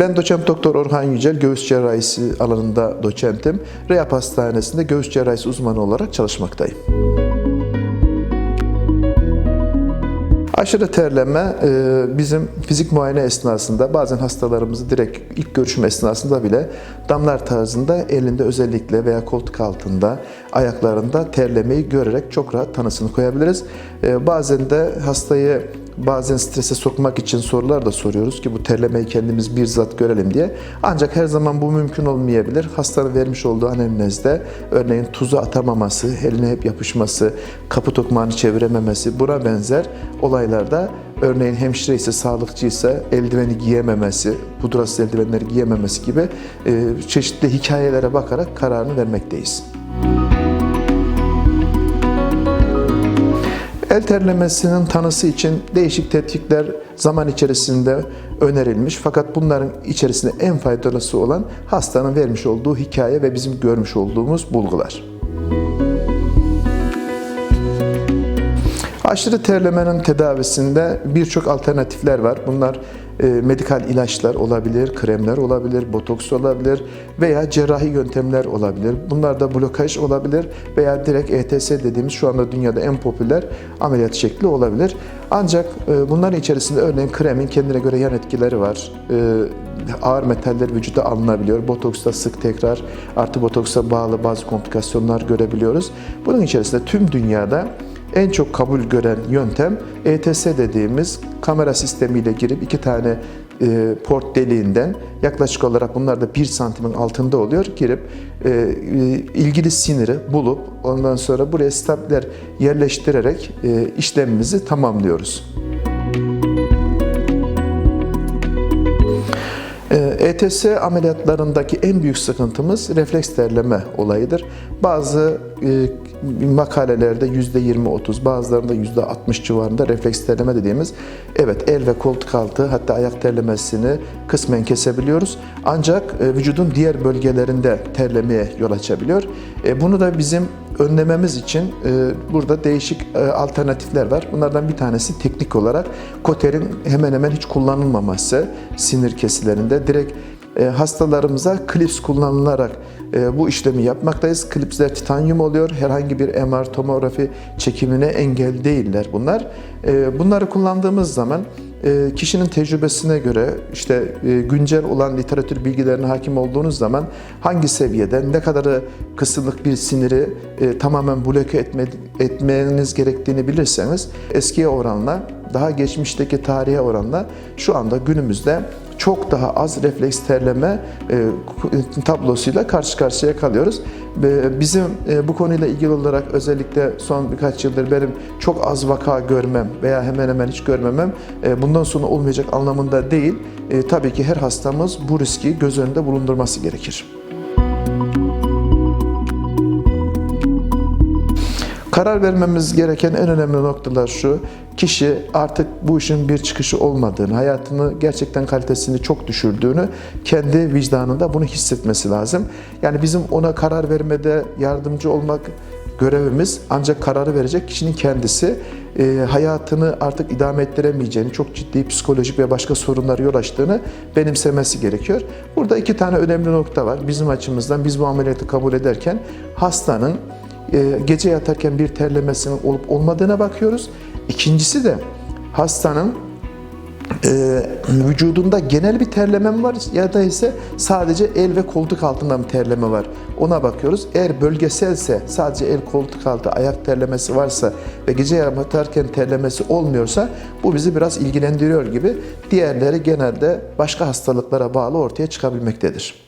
Ben doçent doktor Orhan Yücel, göğüs cerrahisi alanında doçentim. Reyap Hastanesi'nde göğüs cerrahisi uzmanı olarak çalışmaktayım. Aşırı terleme e, bizim fizik muayene esnasında bazen hastalarımızı direkt ilk görüşme esnasında bile damlar tarzında elinde özellikle veya koltuk altında ayaklarında terlemeyi görerek çok rahat tanısını koyabiliriz. E, Bazen de hastayı bazen strese sokmak için sorular da soruyoruz ki bu terlemeyi kendimiz bizzat görelim diye. Ancak her zaman bu mümkün olmayabilir. Hastanın vermiş olduğu anemnezde örneğin tuzu atamaması, eline hep yapışması, kapı tokmağını çevirememesi buna benzer olaylarda örneğin hemşire ise sağlıkçı ise eldiveni giyememesi, pudrasız eldivenleri giyememesi gibi e, çeşitli hikayelere bakarak kararını vermekteyiz. El terlemesinin tanısı için değişik tetkikler zaman içerisinde önerilmiş. Fakat bunların içerisinde en faydalısı olan hastanın vermiş olduğu hikaye ve bizim görmüş olduğumuz bulgular. Aşırı terlemenin tedavisinde birçok alternatifler var. Bunlar medikal ilaçlar olabilir, kremler olabilir, botoks olabilir veya cerrahi yöntemler olabilir. Bunlar da blokaj olabilir veya direkt ETS dediğimiz şu anda dünyada en popüler ameliyat şekli olabilir. Ancak e, bunların içerisinde örneğin kremin kendine göre yan etkileri var. E, ağır metaller vücuda alınabiliyor. Botoksta sık tekrar artı botoksa bağlı bazı komplikasyonlar görebiliyoruz. Bunun içerisinde tüm dünyada en çok kabul gören yöntem ETS dediğimiz kamera sistemiyle girip iki tane e, port deliğinden yaklaşık olarak bunlar da 1 santimin altında oluyor. Girip e, e, ilgili siniri bulup ondan sonra buraya stapler yerleştirerek e, işlemimizi tamamlıyoruz. ETS ameliyatlarındaki en büyük sıkıntımız refleks terleme olayıdır. Bazı e, makalelerde %20-30, bazılarında %60 civarında refleks terleme dediğimiz evet el ve koltuk altı hatta ayak terlemesini kısmen kesebiliyoruz. Ancak e, vücudun diğer bölgelerinde terlemeye yol açabiliyor. E, bunu da bizim önlememiz için e, burada değişik alternatifler var. Bunlardan bir tanesi teknik olarak koterin hemen hemen hiç kullanılmaması sinir kesilerinde direkt hastalarımıza klips kullanılarak bu işlemi yapmaktayız. Klipsler titanyum oluyor. Herhangi bir MR tomografi çekimine engel değiller bunlar. E, bunları kullandığımız zaman e, kişinin tecrübesine göre işte e, güncel olan literatür bilgilerine hakim olduğunuz zaman hangi seviyede ne kadarı kısımlık bir siniri e, tamamen bloke etme, etmeniz gerektiğini bilirseniz eskiye oranla daha geçmişteki tarihe oranla şu anda günümüzde çok daha az refleks terleme e, tablosuyla karşı karşıya kalıyoruz. Bizim e, bu konuyla ilgili olarak özellikle son birkaç yıldır benim çok az vaka görmem veya hemen hemen hiç görmemem e, bundan sonra olmayacak anlamında değil. Tabii ki her hastamız bu riski göz önünde bulundurması gerekir. Karar vermemiz gereken en önemli noktalar şu. Kişi artık bu işin bir çıkışı olmadığını, hayatını gerçekten kalitesini çok düşürdüğünü kendi vicdanında bunu hissetmesi lazım. Yani bizim ona karar vermede yardımcı olmak görevimiz ancak kararı verecek kişinin kendisi e, hayatını artık idame ettiremeyeceğini, çok ciddi psikolojik ve başka sorunlar yol açtığını benimsemesi gerekiyor. Burada iki tane önemli nokta var. Bizim açımızdan biz bu ameliyatı kabul ederken hastanın gece yatarken bir terlemesinin olup olmadığına bakıyoruz. İkincisi de hastanın e, vücudunda genel bir terleme mi var ya da ise sadece el ve koltuk altında mı terleme var ona bakıyoruz. Eğer bölgeselse sadece el koltuk altı ayak terlemesi varsa ve gece yatarken terlemesi olmuyorsa bu bizi biraz ilgilendiriyor gibi. Diğerleri genelde başka hastalıklara bağlı ortaya çıkabilmektedir.